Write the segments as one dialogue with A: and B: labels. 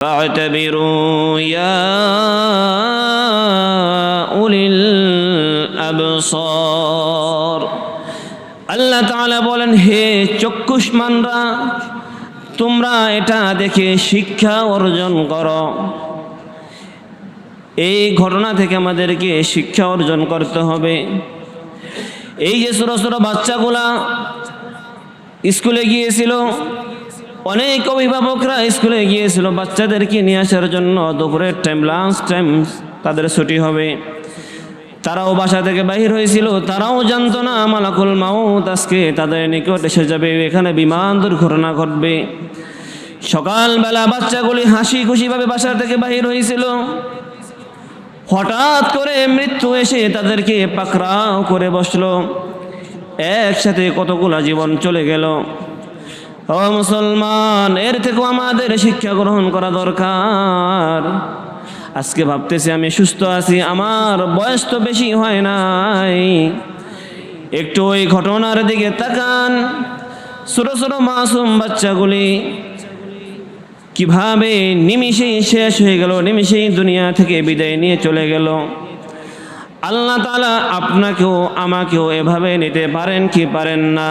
A: فاعتبروا يا أولي الأبصار আল্লাহ তাআলা বলেন হে চক্ষুষ্মানরা তোমরা এটা দেখে শিক্ষা অর্জন করো এই ঘটনা থেকে আমাদেরকে শিক্ষা অর্জন করতে হবে এই যে ছোটো ছোটো বাচ্চাগুলা স্কুলে গিয়েছিল অনেক অভিভাবকরা স্কুলে গিয়েছিল বাচ্চাদেরকে নিয়ে আসার জন্য। দুপুরের টাইম লাঞ্চ টাইম তাদের ছুটি হবে। তারাও বাসা থেকে বাহির হয়েছিল। তারাও জানতো না মালাকুল মাউত আজকে তাদের নিকট এসে যাবে। এখানে বিমান দুর্ঘটনা ঘটবে। সকালবেলা বাচ্চাগুলি হাসি খুশিভাবে বাসা থেকে বাহির হয়েছিল। হঠাৎ করে মৃত্যু এসে তাদেরকে পাকড়াও করে বসল। একসাথে কতগুলা জীবন চলে গেল। ও মুসলমান, এর থেকেও আমাদের শিক্ষা গ্রহণ করা দরকার। আজকে ভাবতেছি আমি সুস্থ আছি, আমার বয়স তো বেশি হয় নাই। একটু ওই ঘটনার দিকে তাকান, ছোট ছোট মাসুম বাচ্চাগুলি। কীভাবে নিমিষেই শেষ হয়ে গেল নিমিষেই দুনিয়া থেকে বিদায় নিয়ে চলে গেল। আল্লাহ তালা আপনাকেও আমাকেও এভাবে নিতে পারেন কি পারেন না?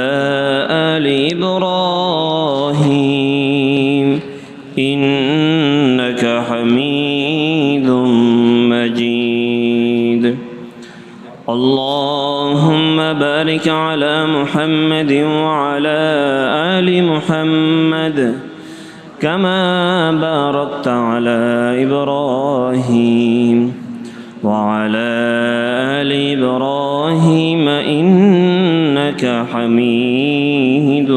A: اللهم بارك على محمد وعلى آل محمد كما باركت على إبراهيم وعلى آل إبراهيم إنك حميد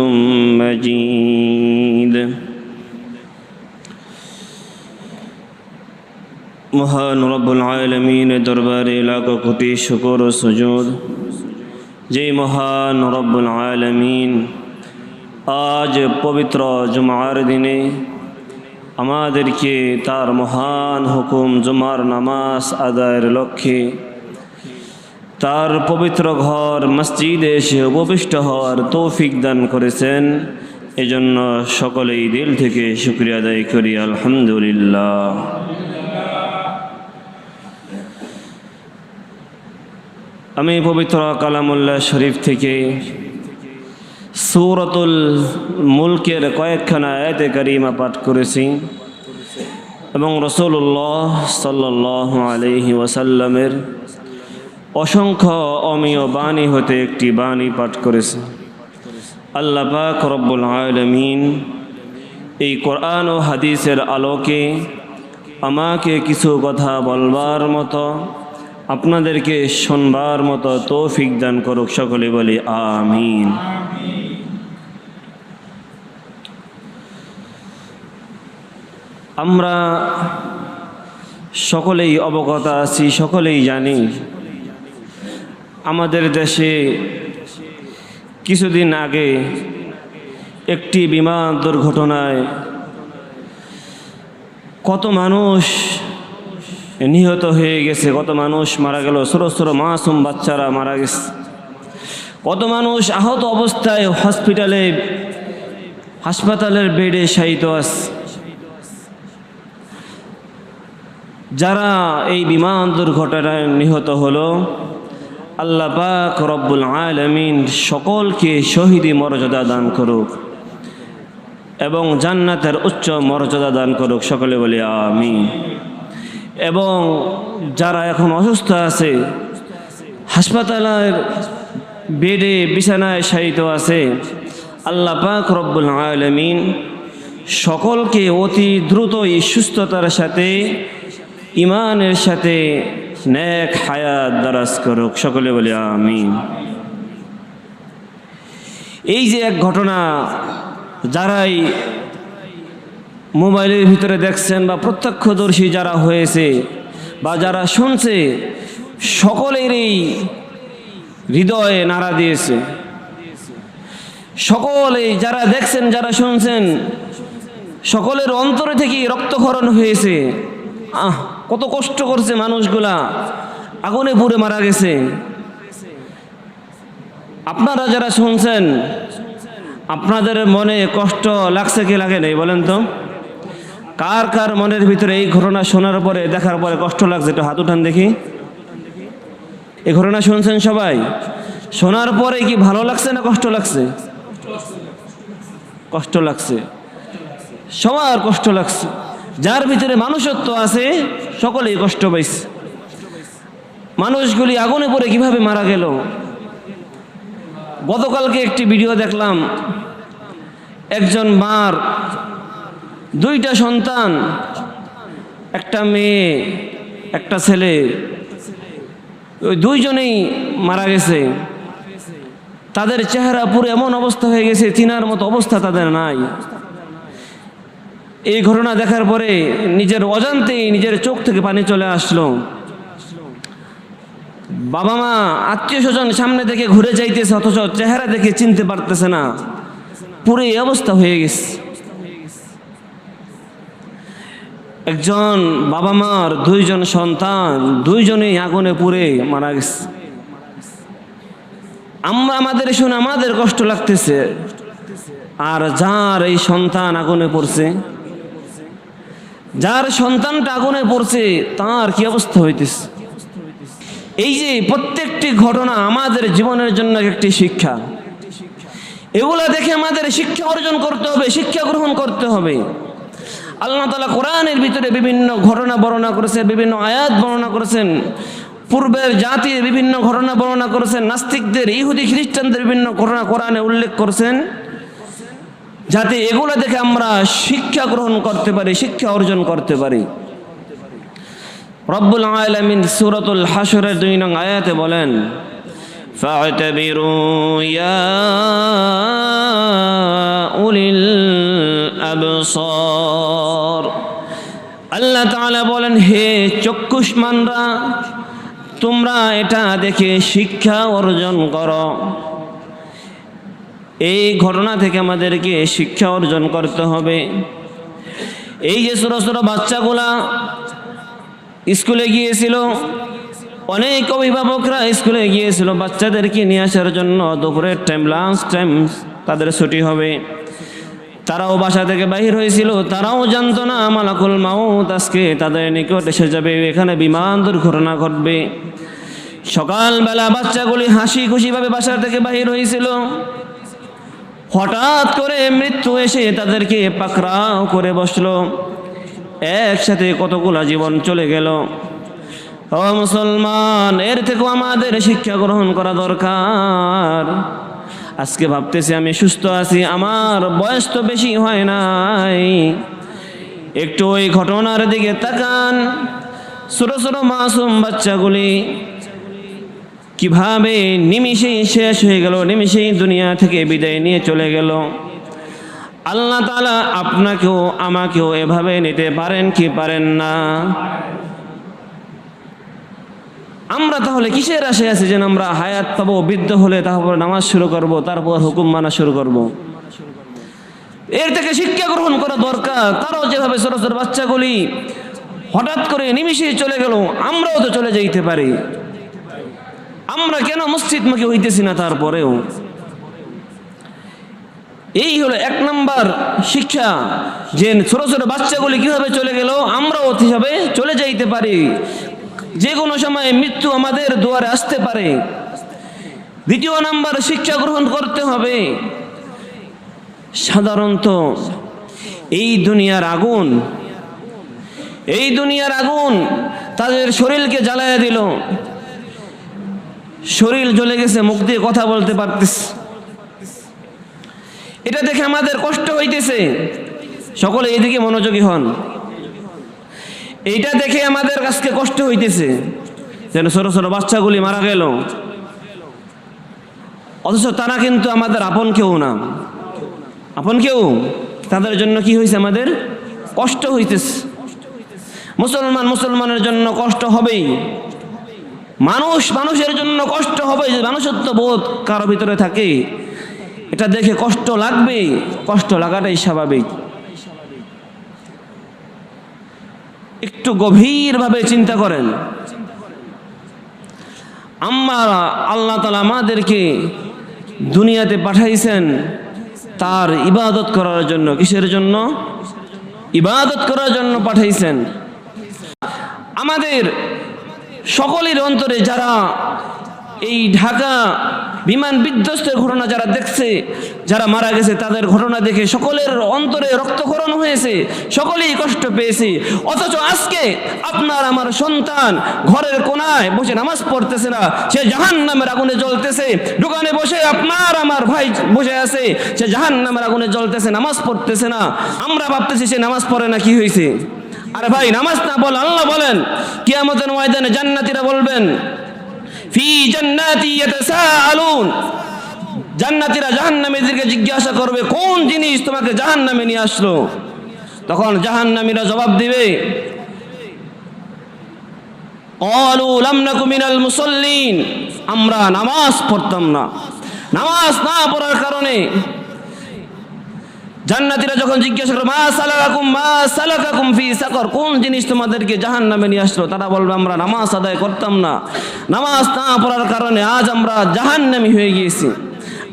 A: مجيد মহান রব্বুল আলমিনের দরবারে লাখো কোটি শুকর ও সুজুদ যে মহান রব্বুল আলমিন। আজ পবিত্র জুমার দিনে আমাদেরকে তার মহান হুকুম জুমার নামাজ আদায়ের লক্ষ্যে তার পবিত্র ঘর মসজিদে এসে উপবিষ্ট হওয়ার তৌফিক দান করেছেন। এজন্য সকলেই দিল থেকে শুক্রিয়া আদায় করি। আলহামদুলিল্লাহ। আমি পবিত্র কালামুল্লাহ শরীফ থেকে সৌরতুল মুলকের কয়েকখানা আয়াতে কারিমা পাঠ করেছি এবং রসুল্লাহ সাল্লাহ আলহি ওয়াসাল্লামের অসংখ্য অমীয় বাণী হতে একটি বাণী পাঠ করেছে। আল্লাহ পাক রব্বুল আলমিন এই কোরআন ও হাদিসের আলোকে আমাকে কিছু কথা বলবার মতো আপনাদেরকে শোনবার মতো তৌফিক দান করুক সকলে বলি আমিন। আমরা সকলেই অবগত আছি, সকলেই জানি আমাদের দেশে কিছুদিন আগে একটি বিমান দুর্ঘটনায় কত মানুষ নিহত হয়ে গেছে। কত মানুষ মারা গেল? ছোটো ছোটো মাসুম বাচ্চারা মারা গেছে। কত মানুষ আহত অবস্থায় হসপিটালে, হাসপাতালের বেডে শায়িত আছে। যারা এই বিমান দুর্ঘটনায় নিহত হলো, আল্লাহ পাক রব্বুল আলমিন সকলকে শহীদি মর্যাদা দান করুক এবং জান্নাতের উচ্চ মর্যাদা দান করুক। সকলে বলি আমি এবং যারা এখন অসুস্থ আছে, হাসপাতালের বেডে বিছানায় শায়িত আছে, আল্লাহ পাক রব্বুল আলমিন সকলকে অতি দ্রুতই সুস্থতার সাথে ইমানের সাথে ন্যাক হায়াত দারাজ করুক। সকলে বলি আমিন। এই যে এক ঘটনা, যারাই মোবাইলের ভিতরে দেখছেন বা প্রত্যক্ষদর্শী যারা হয়েছে বা যারা শুনছে, সকলেরই হৃদয়ে নাড়া দিয়েছে। সকলেই যারা দেখছেন, যারা শুনছেন, সকলের অন্তরে থেকে রক্তক্ষরণ হয়েছে। আহ, কত কষ্ট করছে মানুষগুলা। আগুনে পুড়ে মারা গেছে। আপনারা যারা শুনছেন, আপনাদের মনে কষ্ট লাগছে কি লাগে নাই বলেন তো? কার কার মনের ভিতরে এই ঘটনা শোনার পরে, দেখার পরে কষ্ট লাগছে? একটু হাত উঠান দেখি। এই ঘটনা শুনছেন সবাই? শোনার পরে কি ভালো লাগছে না কষ্ট লাগছে? কষ্ট লাগছে। সবার কষ্ট লাগছে। যার ভিতরে মানুষত্ব আছে, সকলেই কষ্ট পাইছে। মানুষগুলি আগুনে পড়ে কীভাবে মারা গেল? গতকালকে একটি ভিডিও দেখলাম। একজন মার দুইটা সন্তান, একটা মেয়ে, একটা ছেলে। ওই দুইজনেই মারা গেছে। তাদের চেহারা পুরো এমন অবস্থা হয়ে গেছে চিনার মতো অবস্থা তাদের নাই। এই ঘটনা দেখার পরে নিজের অজান্তেই নিজের চোখ থেকে পানি চলে আসলো। বাবা মা, আত্মীয় স্বজন সামনে থেকে ঘুরে যাইতেছে, অথচ চেহারা দেখে চিনতে পারতেছে না। পুরো এই অবস্থা হয়ে গেছে। একজন বাবা মার দুইজন সন্তান, দুইজনেই আগুনে পুড়ে মারা গেছে। আমরা আমাদের শুনে আমাদের কষ্ট লাগতেছে। আর যার এই সন্তান আগুনে পড়ছে, যার সন্তানটা আগুনে পড়ছে, তার কি অবস্থা হইতেছে? এই যে প্রত্যেকটি ঘটনা আমাদের জীবনের জন্য একটি শিক্ষা। এগুলা দেখে আমাদের শিক্ষা অর্জন করতে হবে, শিক্ষা গ্রহণ করতে হবে। আল্লাহ তালা কোরআনের ভিতরে বিভিন্ন ঘটনা বর্ণনা করেছেন, বিভিন্ন আয়াত বর্ণনা করেছেন পূর্বের জাতির বিভিন্ন ঘটনা বর্ণনা করেছেন, নাস্তিকদের, ইহুদি, খ্রিস্টানদের বিভিন্ন ঘটনা কোরআনে উল্লেখ করেছেন। যাতে এগুলো দেখে আমরা শিক্ষা গ্রহণ করতে পারি, শিক্ষা অর্জন করতে পারি। রব্বুল আলমিন সুরতুল হাসরের দুই নং আয়াতে বলেন فاعتبروا يا أولي الأبصار আল্লাহ তাআলা বলেন হে চক্ষুষ্মানরা তোমরা এটা দেখে শিক্ষা অর্জন করো এই ঘটনা থেকে আমাদেরকে শিক্ষা অর্জন করতে হবে এই যে ছোটো ছোটো বাচ্চাগুলা স্কুলে গিয়েছিল অনেক অভিভাবকরা স্কুলে গিয়েছিল বাচ্চাদেরকে নিয়ে আসার জন্য। দুপুরের টাইম লাঞ্চ টাইম তাদের ছুটি হবে। তারাও বাসা থেকে বাহির হয়েছিল। তারাও জানতো না, মালাকুল মাউত আজকে তাদের নিকট এসে যাবে। এখানে বিমান দুর্ঘটনা ঘটবে। সকালবেলা বাচ্চাগুলি হাসি খুশিভাবে বাসা থেকে বাহির হয়েছিল। হঠাৎ করে মৃত্যু এসে তাদেরকে পাকড়াও করে বসল। একসাথে কতগুলা জীবন চলে গেল। ও মুসলমান, এর থেকেও আমাদের শিক্ষা গ্রহণ করা দরকার। আজকে ভাবতেছি আমি সুস্থ আছি, আমার বয়স তো বেশি হয় নাই। একটু ওই ঘটনার দিকে তাকান, ছোটো ছোটো মাসুম বাচ্চাগুলি। কীভাবে নিমিষেই শেষ হয়ে গেল নিমিষেই দুনিয়া থেকে বিদায় নিয়ে চলে গেল। আল্লাহ তালা আপনাকেও আমাকেও এভাবে নিতে পারেন কি পারেন না? আমরা তাহলে কিসের আশে আছি যেন আমরা হায়াত পাবো, বৃদ্ধ হলে তারপর নামাজ শুরু করব, তারপর হুকুম মানা শুরু করব। এর থেকে শিক্ষা গ্রহণ করা দরকার। তারাও যেভাবে ছোট ছোট বাচ্চাগুলি হঠাৎ করে নিমিশেই চলে গেল, আমরাও তো চলে যাইতে পারি। আমরা কেন মসজিদ মসজিদমুখী হইতেছি না তারপরেও? এই হলো এক নম্বর শিক্ষা, যে ছোট ছোট বাচ্চাগুলি কীভাবে চলে গেল, আমরাও হিসাবে চলে যাইতে পারি। যে কোনো সময় মৃত্যু আমাদের দুয়ারে আসতে পারে। দ্বিতীয় নাম্বার, শিক্ষা গ্রহণ করতে হবে। সাধারণত এই দুনিয়ার আগুন, এই দুনিয়ার আগুন তাদের শরীরকে জ্বালায় দিল। শরীর জ্বলে গেছে, মুখ দিয়ে কথা বলতে পারতেছে। এটা দেখে আমাদের কষ্ট হইতেছে। সকলে এইদিকে মনোযোগী হন। এইটা দেখে আমাদের কাছকে কষ্ট হইতেছে। যেন ছোট ছোট বাচ্চাগুলি মারা গেল। অথচ তারা কিন্তু আমাদের আপন কেউ না। আপন কেউ? তাদের জন্য কি হয়েছে আমাদের? কষ্ট হইতেছে। মুসলমান মুসলমানের জন্য কষ্ট হবেই। মানুষ মানুষের জন্য কষ্ট হবে যে মানুষত্ব বোধ কারও ভিতরে থাকে। এটা দেখে কষ্ট লাগবে কষ্ট লাগাটাই স্বাভাবিক। একটু গভীরভাবে চিন্তা করেন। আমরা আল্লাহ তালা আমাদেরকে দুনিয়াতে পাঠাইছেন তার ইবাদত করার জন্য। কিসের জন্য? ইবাদত করার জন্য পাঠাইছেন। আমাদের সকলের অন্তরে যারা এই ঢাকা বিমান বিধ্বস্তের ঘটনা যারা দেখছে, যারা মারা গেছে, তাদের ঘটনা দেখে সকলের অন্তরে রক্তক্ষরণ হয়েছে, সকলেই কষ্ট পেয়েছে। অথচ আজকে আপনার আমার সন্তান ঘরের কোনায় বসে নামাজ পড়তেছে না, সে জাহান নামের আগুনে জ্বলতেছে। দোকানে বসে আপনার আমার ভাই বসে আছে, সে জাহান নামের আগুনে জ্বলতেছে, নামাজ পড়তেছে না। আমরা ভাবতেছি সে নামাজ পড়ে না, কি হয়েছে? আরে ভাই, নামাজ না বল, আল্লাহ বলেন, কিয়ামতের ময়দানে জান্নাতীরা বলবেন জান্নাতীরা জিজ্ঞাসা করবে, কোন জিনিস তোমাকে জাহান্নামে নিয়ে আসলো? তখন জাহান্নামীরা জবাব দিবে মুসল্লিন। আমরা নামাজ পড়তাম না। নামাজ না পড়ার কারণে জান্নাতীরা যখন জিজ্ঞাসা করো মা সালাকাকুম মা সালাকাকুম ফি সাকর কোন জিনিস তোমাদেরকে জাহান্নামে নিয়ে আসলো? তারা বলবে, আমরা নামাজ আদায় করতাম না। নামাজ না পড়ার কারণে আজ আমরা জাহান্নামী হয়ে গিয়েছি।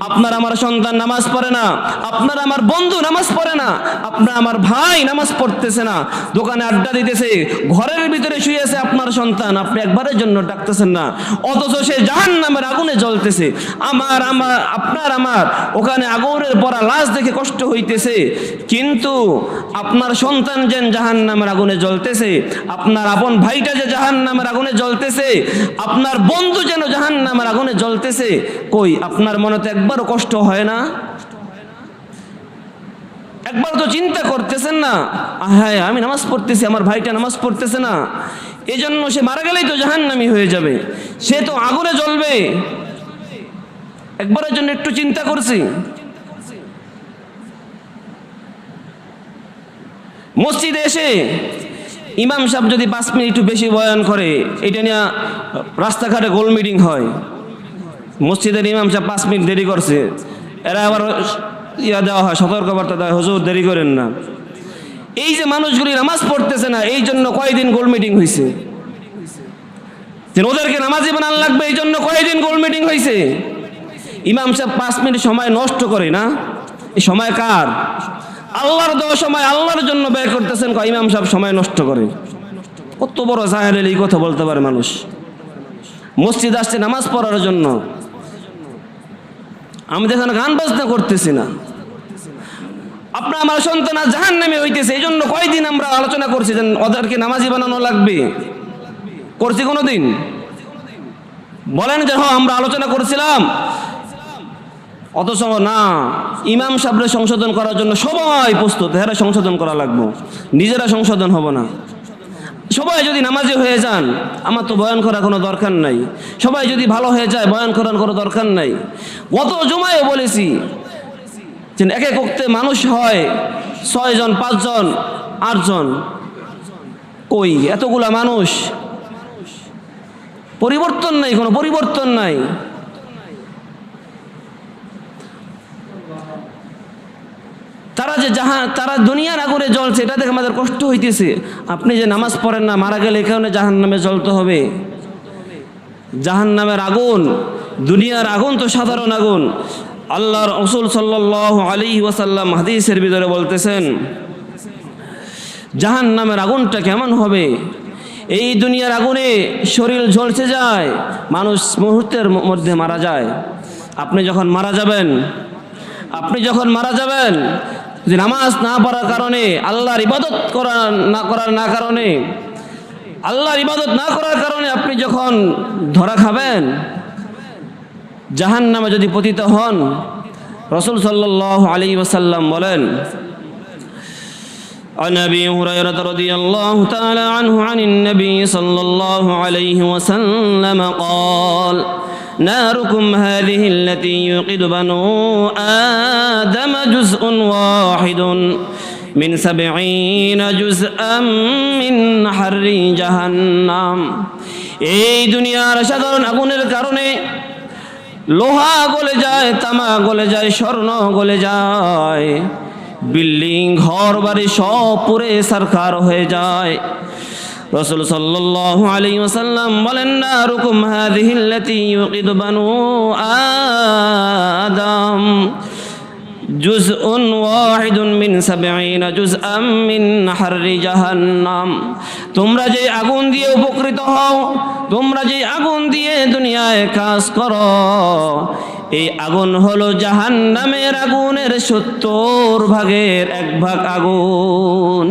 A: আপনার আমার সন্তান নামাজ পড়ে না, আপনার আমার বন্ধু নামাজ পড়ে না, আপনার আমার ভাই নামাজ পড়তেছে না, দোকানে আড্ডা দিতেছে, ঘরের ভিতরে শুয়েছে আপনার সন্তান, আপনি একবারের জন্য ডাকতেছেন না, অথচ সে জাহান নামের আগুনে জ্বলতেছে, আমার আমার, আপনার, আমার, ওখানে আগুনের পরা লাশ দেখে কষ্ট হইতেছে, কিন্তু আপনার সন্তান যেন জাহান নামের আগুনে জ্বলতেছে, আপনার আপন ভাইটা যে জাহান নামের আগুনে জ্বলতেছে, আপনার বন্ধু যেন জাহান নামের আগুনে জ্বলতেছে, কই, আপনার মনে তো একবারও কষ্ট হয় না? একবার তো চিন্তা করতেছেন না? হ্যাঁ আমি নামাজ পড়তেছি, আমার ভাইটা নামাজ পড়তেছে না। এই জন্য সে মারা গেলেই তো জাহান্নামি হয়ে যাবে। সে তো আগুনে জ্বলবে। একবারের জন্য একটু চিন্তা করছি। মসজিদে এসে ইমাম সাহেব যদি পাঁচ মিনিট একটু বেশি বয়ান করে, এটা নিয়ে রাস্তাঘাটে গোল মিটিং হয়। মসজিদের ইমাম সাহেব পাঁচ মিনিট দেরি করছে। এরা আবার ইয়া দেওয়া হয়, সতর্কবার্তা হয়, হুজুর দেরি করেন না। এই যে মানুষগুলি নামাজ পড়তেছে না, এই জন্য কয়দিন গোল মিটিং হয়েছে যে ওদেরকে নামাজি বানান লাগবে, এই জন্য কয়দিন গোল মিটিং হয়েছে ইমাম সাহেব পাঁচ মিনিট সময় নষ্ট করে না? এই সময় কার? আল্লাহর দেওয়া সময় আল্লাহর জন্য ব্যয় করতেছেন ইমাম সাহেব সময় নষ্ট করে। কত বড় জাহের এই কথা বলতে পারে মানুষ। মসজিদ আসছে নামাজ পড়ার জন্য। আমি তো এখানে গান বাজনা করতেছি না। আপনার আমার সন্তান আজ জাহান নামে হইতেছে এই জন্য কয়দিন আমরা আলোচনা করছি যে ওদেরকে নামাজি বানানো লাগবে? করছি কোনো দিন বলেন যে হ্যাঁ আমরা আলোচনা করেছিলাম। অথচ না, ইমাম সাহেবরে সংশোধন করার জন্য সবাই প্রস্তুত হ্যাঁ সংশোধন করা লাগবো। নিজেরা সংশোধন হব না। সবাই যদি নামাজি হয়ে যান, আমার তো বয়ান করার কোনো দরকার নাই। সবাই যদি ভালো হয়ে যায়, বয়ান করার কোনো দরকার নাই। গত জমায় বলেছি যে এক এক ওক্তে মানুষ হয় ছয়জন পাঁচজন আটজন কই? এতগুলা মানুষ? পরিবর্তন নাই, কোনো পরিবর্তন নাই। যে যাহা তারা দুনিয়ার আগুনে জ্বলছে এটা দেখে আমাদের কষ্ট হইতেছে। আপনি যে নামাজ পড়েন না, মারা গেলে এখানে জাহান নামে জ্বলতে হবে। জাহান নামের আগুন, দুনিয়ার আগুন তো সাধারণ আগুন। আল্লাহর রসুল সাল্লাহ আলী ওয়াসাল্লাম হাদিসের ভিতরে বলতেছেন জাহান নামের আগুনটা কেমন হবে? এই দুনিয়ার আগুনে শরীর ঝলসে যায়, মানুষ মুহূর্তের মধ্যে মারা যায়। আপনি যখন মারা যাবেন, আপনি যখন মারা যাবেন যে নামাজ না পড়ার কারণে আল্লাহর ইবাদত করা না করার না কারণে আল্লাহর ইবাদত না করার কারণে আপনি যখন ধরা খাবেন জাহান নামে যদি পতিত হন রসুল সাল্লাহ আলী ওসাল্লাম বলেন عن ابي هريره رضي الله تعالى عنه عن النبي صلى الله عليه وسلم قال ناركم هذه التي يوقد بنو ادم جزء واحد من سبعين جزءا من حر جهنم এই দুনিয়ার সাধারণ আগুনের কারণে লোহা গলে যায় তামা গলে যায় স্বর্ণ গলে যায় বিল্ডিং ঘর বাড়ি সব পুরে সরকার হয়ে যায় রসুল সাল্লাল্লাহু বলেন, না আদম। জুজউন ওয়াহিদুন মিন 70 জুজআম মিন হাররি জাহান্নাম। তোমরা যে আগুন দিয়ে উপকৃত হও, তোমরা যে আগুন দিয়ে দুনিয়ায় কাজ করো, এই আগুন হলো জাহান্নামের আগুনের সত্তর ভাগের এক ভাগ আগুন।